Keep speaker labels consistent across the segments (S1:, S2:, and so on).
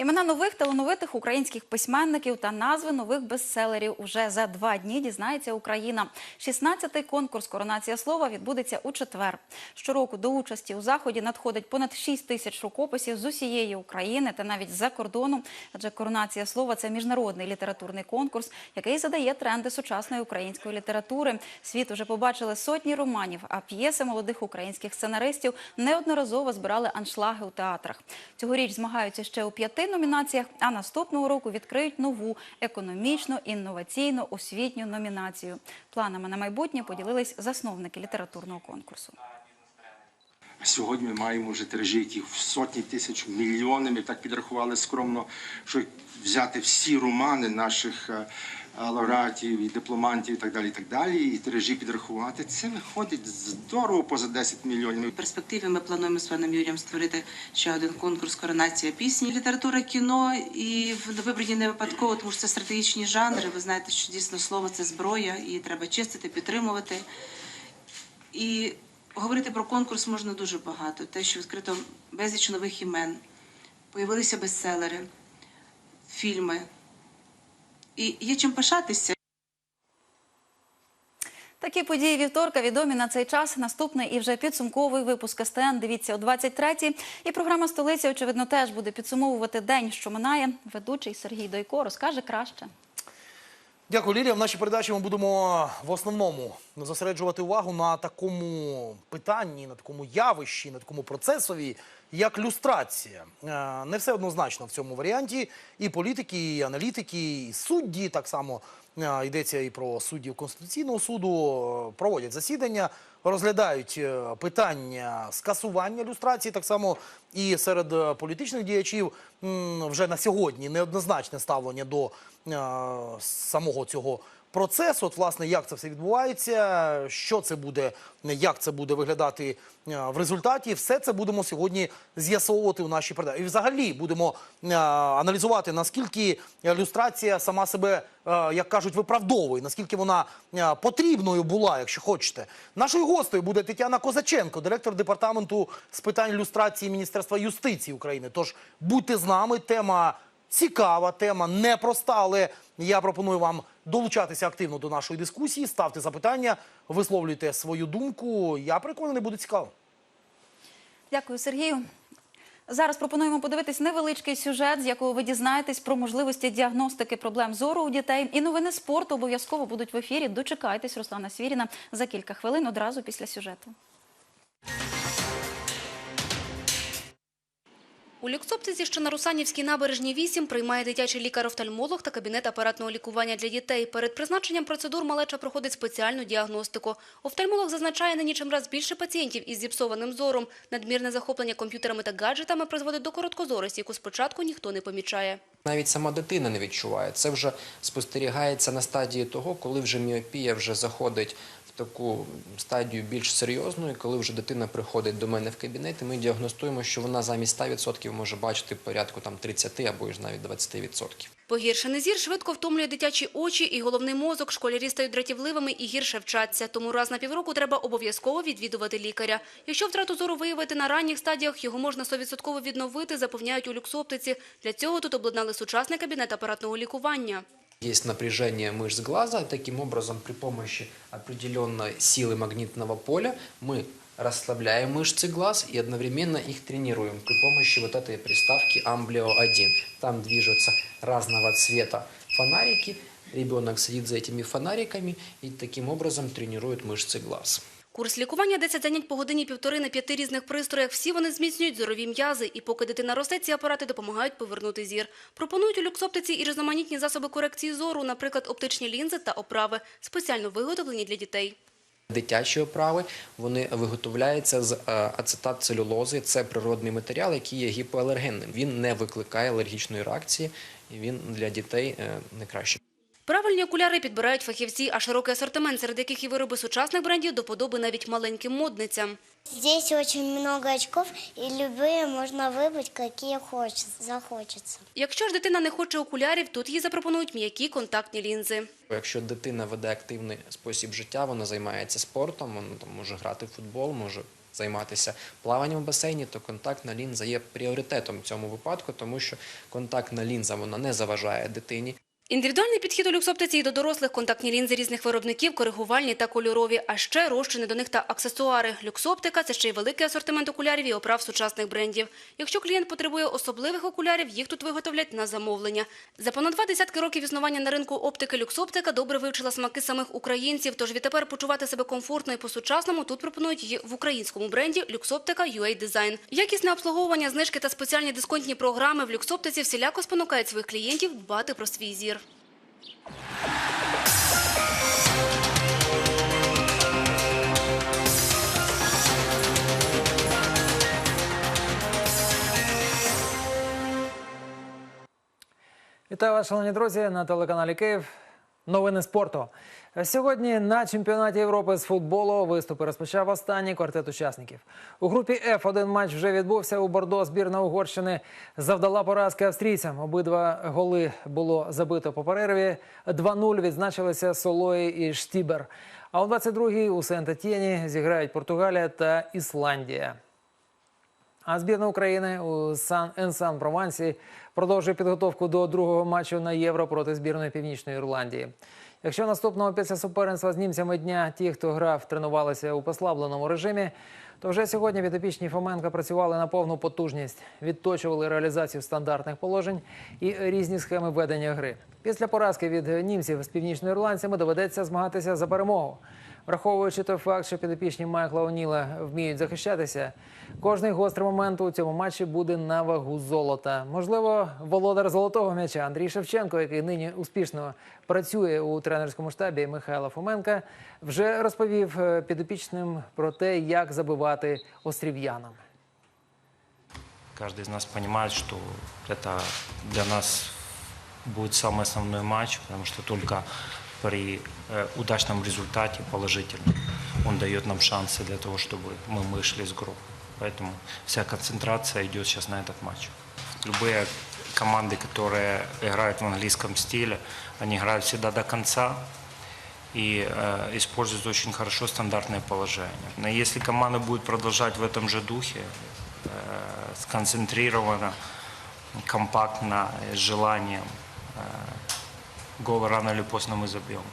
S1: Імена нових талановитих українських письменників та назви нових бестселерів уже за два дні дізнається Україна. 16-й конкурс Коронація слова відбудеться у четвер. Щороку до участі у заході надходить понад 6 тисяч рукописів з усієї України та навіть з-за кордону. Адже коронація слова це міжнародний літературний конкурс, який задає тренди сучасної української літератури. Світ уже побачили сотні романів, а п'єси молодих українських сценаристів неодноразово збирали аншлаги у театрах. Цьогоріч змагаються ще у п'яти номінаціях, а наступного року відкриють нову економічно інноваційну освітню номінацію. Планами на майбутнє поділились засновники літературного конкурсу.
S2: Сьогодні ми маємо вже тиражі, які в сотні тисяч, мільйони. Ми так підрахували скромно, що взяти всі романи наших е, лауреатів і дипломантів, і так далі, і так далі, і тиражі підрахувати. Це виходить здорово поза 10 мільйонів.
S3: В перспективі ми плануємо з паном Юрієм створити ще один конкурс Коронація пісні. Література, кіно і вибрані не випадково, тому що це стратегічні жанри. Ви знаєте, що дійсно слово це зброя, і треба чистити, підтримувати. І говорити про конкурс можна дуже багато. Те, що відкрито безліч нових імен, появилися бестселери, фільми. І є чим пишатися.
S1: Такі події вівторка відомі на цей час. Наступний і вже підсумковий випуск СТН. Дивіться о 23-й. І програма «Столиця», очевидно, теж буде підсумовувати день, що минає. Ведучий Сергій Дойко розкаже краще.
S4: Дякую, Лілія. В нашій передачі ми будемо в основному зосереджувати увагу на такому питанні, на такому явищі, на такому процесові, як люстрація. Е, Не все однозначно в цьому варіанті. І політики, і аналітики, і судді так само е, йдеться і про суддів Конституційного суду. е, Проводять засідання, розглядають е, питання скасування люстрації, так само і серед е, політичних діячів. Вже на сьогодні неоднозначне ставлення до е, самого цього процесу. От, власне, як це все відбувається, що це буде, як це буде виглядати е, в результаті, все це будемо сьогодні з'ясовувати у нашій передачі. І взагалі будемо е, аналізувати, наскільки люстрація сама себе, е, як кажуть, виправдовує, наскільки вона потрібною була, якщо хочете. Нашою гостею буде Тетяна Козаченко, директор департаменту з питань люстрації Міністерства юстиції України. Тож будьте з нами. Тема цікава, тема непроста, але я пропоную вам долучатися активно до нашої дискусії, ставте запитання, висловлюйте свою думку. Я переконаний, буде цікаво.
S1: Дякую, Сергію. Зараз пропонуємо подивитись невеличкий сюжет, з якого ви дізнаєтесь про можливості діагностики проблем зору у дітей. І новини спорту обов'язково будуть в ефірі. Дочекайтесь Руслана Свіріна за кілька хвилин одразу після сюжету.
S5: У Люксоптиці, що на Русанівській набережній 8, приймає дитячий лікар-офтальмолог та кабінет апаратного лікування для дітей. Перед призначенням процедур малеча проходить спеціальну діагностику. Офтальмолог зазначає, нині чим раз більше пацієнтів із зіпсованим зором. Надмірне захоплення комп'ютерами та гаджетами призводить до короткозорості, яку спочатку ніхто не помічає.
S6: Навіть сама дитина не відчуває. Це вже спостерігається на стадії того, коли вже міопія вже заходить таку стадію більш серйозну, і коли вже дитина приходить до мене в кабінет, і ми діагностуємо, що вона замість 100% може бачити порядку там 30 або ж навіть 20%.
S5: Погіршений зір швидко втомлює дитячі очі і головний мозок. Школярі стають дратівливими і гірше вчаться. Тому раз на півроку треба обов'язково відвідувати лікаря. Якщо втрату зору виявити на ранніх стадіях, його можна 100% відновити, запевняють у люксоптиці. Для цього тут обладнали сучасний кабінет апаратного лікування.
S6: Есть напряжение мышц глаза, таким образом при помощи определенной силы магнитного поля мы расслабляем мышцы глаз и одновременно их тренируем при помощи вот этой приставки Amblio 1. Там движутся разного цвета фонарики, ребенок следит за этими фонариками и таким образом тренирует мышцы глаз.
S5: Курс лікування 10 занять по годині півтори на п'яти різних пристроях. Всі вони зміцнюють зорові м'язи. І поки дитина росте, ці апарати допомагають повернути зір. Пропонують у люксоптиці і різноманітні засоби корекції зору, наприклад, оптичні лінзи та оправи, спеціально виготовлені для дітей.
S6: Дитячі оправи вони виготовляються з е, ацетат целюлози. Це природний матеріал, який є гіпоалергенним. Він не викликає алергічної реакції, і він для дітей не краще.
S5: Правильні окуляри підбирають фахівці, а широкий асортимент, серед яких і вироби сучасних брендів, до подоби навіть маленьким модницям.
S7: Здесь очень много очков, и любые можно выбрать, какие хочет, захочется.
S5: Якщо ж дитина не хоче окулярів, тут їй запропонують м'які контактні лінзи.
S6: Якщо дитина веде активний спосіб життя, вона займається спортом, вона там може грати в футбол, може займатися плаванням в басейні, то контактна лінза є пріоритетом в цьому випадку, тому що контактна лінза вона не заважає дитині.
S5: Індивідуальний підхід у люксоптиці і до дорослих, контактні лінзи різних виробників, коригувальні та кольорові, а ще розчини до них та аксесуари. Люксоптика – це ще й великий асортимент окулярів і оправ сучасних брендів. Якщо клієнт потребує особливих окулярів, їх тут виготовлять на замовлення. За понад два десятки років існування на ринку оптики люксоптика добре вивчила смаки самих українців, тож відтепер почувати себе комфортно і по-сучасному тут пропонують її в українському бренді Люксоптика UA Design. Якісне обслуговування, знижки та спеціальні дисконтні програми в люксоптиці всіляко спонукають своїх клієнтів дбати про свій зір.
S8: Вітаю вас, шановні друзі, на телеканалі Київ. Новини спорту. Сьогодні на чемпіонаті Європи з футболу виступи розпочав останній квартет учасників. У групі F один матч вже відбувся у Бордо. Збірна Угорщини завдала поразки австрійцям. Обидва голи було забито по перерві. 2-0 відзначилися Солої і Штібер. А у 22-й у Сент-Етєні зіграють Португалія та Ісландія. А збірна України у Сан Енсан Провансі продовжує підготовку до другого матчу на євро проти збірної Північної Ірландії. Якщо наступного після суперництва з німцями дня ті, хто грав, тренувалися у послабленому режимі, то вже сьогодні підопічні Фоменка працювали на повну потужність, відточували реалізацію стандартних положень і різні схеми ведення гри. Після поразки від німців з північноірландцями доведеться змагатися за перемогу. Враховуючи той факт, що підопічні Майкла Оніла вміють захищатися, кожний гострий момент у цьому матчі буде на вагу золота. Можливо, володар золотого м'яча Андрій Шевченко, який нині успішно працює у тренерському штабі Михайла Фоменка, вже розповів е, підопічним про те, як забивати острів'янам.
S9: Каждый из нас понимает, что это для нас будет самый основной матч, потому что только при э, удачном результате, положительном, он дает нам шансы для того, чтобы мы вышли из группы. Поэтому вся концентрация идет сейчас на этот матч. Любые команды, которые играют в английском стиле, они играют всегда до конца и э, используют очень хорошо стандартные положения. Но если команда будет продолжать в этом же духе, э, сконцентрированно, компактно, с желанием, э, гол рано или поздно мы забьем.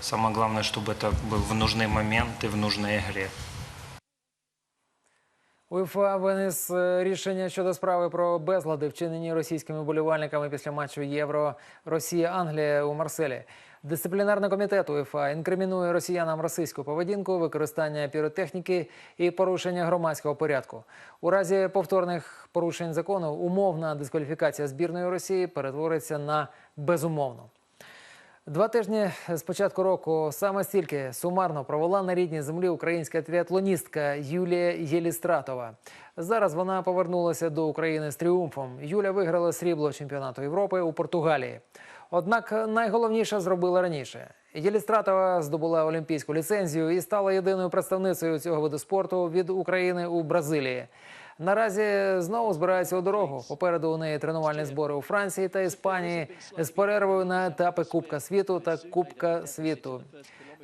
S9: Самое главное, чтобы это был в нужный момент и в нужной игре.
S8: УЄФА виніс е, рішення щодо справи про безлади, вчинені російськими болівальниками після матчу Євро Росія-Англія у Марселі. Дисциплінарний комітет УЄФА інкримінує росіянам російську поведінку, використання піротехніки і порушення громадського порядку. У разі повторних порушень закону умовна дискваліфікація збірної Росії перетвориться на безумовну. Два тижні з початку року саме стільки сумарно провела на рідній землі українська триатлоністка Юлія Єлістратова. Зараз вона повернулася до України з тріумфом. Юля виграла срібло чемпіонату Європи у Португалії. Однак найголовніше зробила раніше. Єлістратова здобула олімпійську ліцензію і стала єдиною представницею цього виду спорту від України у Бразилії. Наразі знову збирається у дорогу. Попереду у неї тренувальні збори у Франції та Іспанії з перервою на етапи Кубка світу та Кубка світу.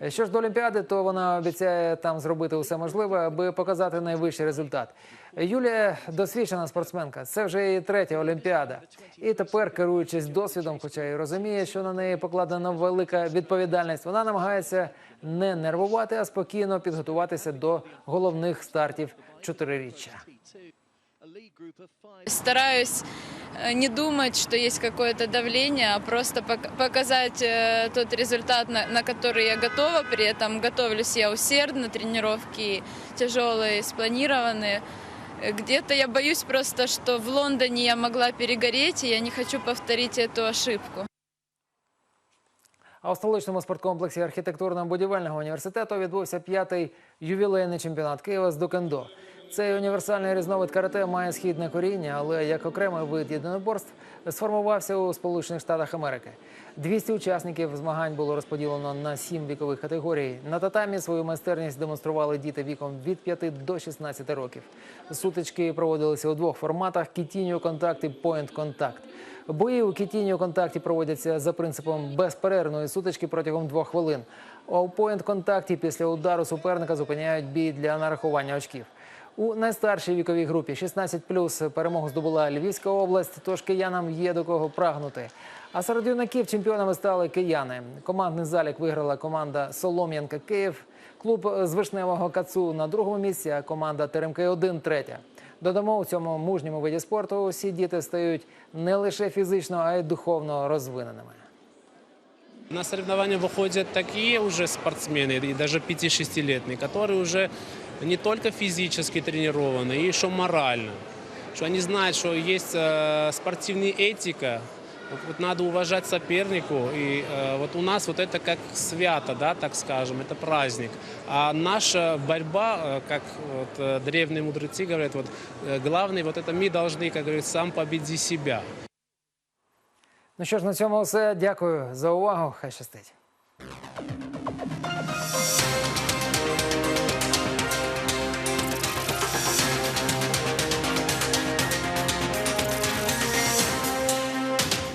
S8: Що ж до Олімпіади, то вона обіцяє там зробити усе можливе, аби показати найвищий результат. Юлія досвідчена спортсменка. Це вже її третя Олімпіада. І тепер, керуючись досвідом, хоча й розуміє, що на неї покладена велика відповідальність, вона намагається не нервувати, а спокійно підготуватися до головних стартів чотириріччя.
S10: Стараюсь э, не думать, что есть какое-то давление, а просто пок- показать э, тот результат, на, на который я готова. При этом готовлюсь я усердно, тренировки тяжелые, спланированные. Э, Где-то я боюсь просто, что в Лондоне я могла перегореть, и я не хочу повторить эту ошибку.
S8: А у столичному спорткомплексі архітектурно-будівельного університету відбувся п'ятий ювілейний чемпіонат Києва з докендо. Цей універсальний різновид карате має східне коріння, але як окремий вид єдиноборств сформувався у Сполучених Штатах Америки. 200 учасників змагань було розподілено на сім вікових категорій. На татамі свою майстерність демонстрували діти віком від 5 до 16 років. Сутички проводилися у двох форматах: кітіньо контакт і поінт контакт. Бої у кітіньо контакті проводяться за принципом безперервної сутички протягом двох хвилин. А у поінт контакті після удару суперника зупиняють бій для нарахування очків. У найстаршій віковій групі 16+, перемогу здобула Львівська область, тож киянам є до кого прагнути. А серед юнаків чемпіонами стали кияни. Командний залік виграла команда Солом'янка Київ. Клуб з вишневого Кацу на другому місці, а команда Теремки 1 третя. Додамо, у цьому мужньому виді спорту усі діти стають не лише фізично, а й духовно розвиненими.
S11: На соревнования выходят такие уже спортсмены, и даже 5-6-летние, которые уже не только физически тренированы, и еще морально. Что они знают, что есть э, спортивная этика, вот, вот надо уважать сопернику. И э, вот у нас вот это как свято, да, так скажем, это праздник. А наша борьба, э, как вот, э, древние мудрецы говорят, вот, э, главное, вот это мы должны, как говорится, сам победи себя.
S8: Ну що ж, на цьому все. Дякую за увагу. Хай щастить.